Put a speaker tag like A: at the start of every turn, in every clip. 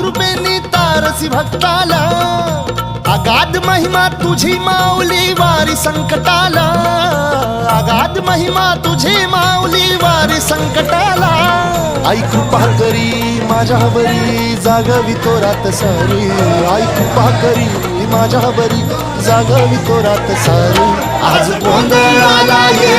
A: कृपेने तारसी भक्ताला. अगाध महिमा तुझी माऊली वारी संकटाला. अगाध महिमा तुझी माऊली वारी संकटाला. आई कृपा करी माझ्यावरी जागवी तो रात सारी. आई कृपा करी माझ्यावरी जागवी तो रात सारी. आज गोंधळाला ये.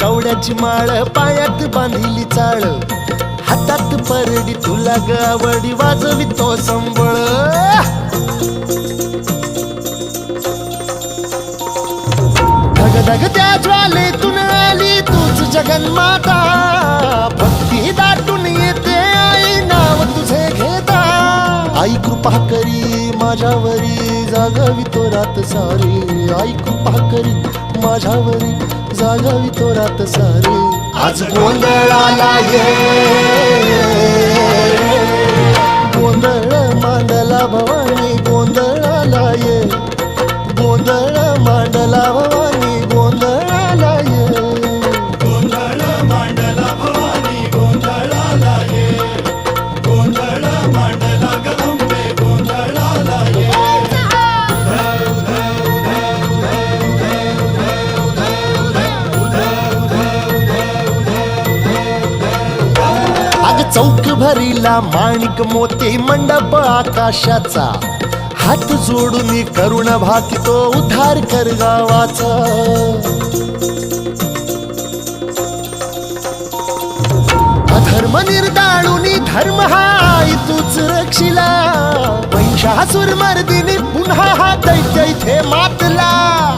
A: कवड्याची माळ पायात बांधिली चाळ. हातात परडी तुला गावडी वाजवी तो संबळ. धग त्या ज्वालेतून आली तूच जगन्माता. भक्ती दाटून येते आई नाव तुझे घेता. आई कृपा करी माझ्यावरी जागावी तो रात सारी. आई कृपा करी माझ्यावरी जागवी तो रात सारी आज गोंधळाला ये. हरीला माणिक मोती मंडप आकाशाचा. हात जोडून करुण भाकितो उद्धार कर गावाचा. अधर्म निर्दाळुनी धर्म हा आई तूच रक्षिला. महिषासुर मर्दिनी पुन्हा हा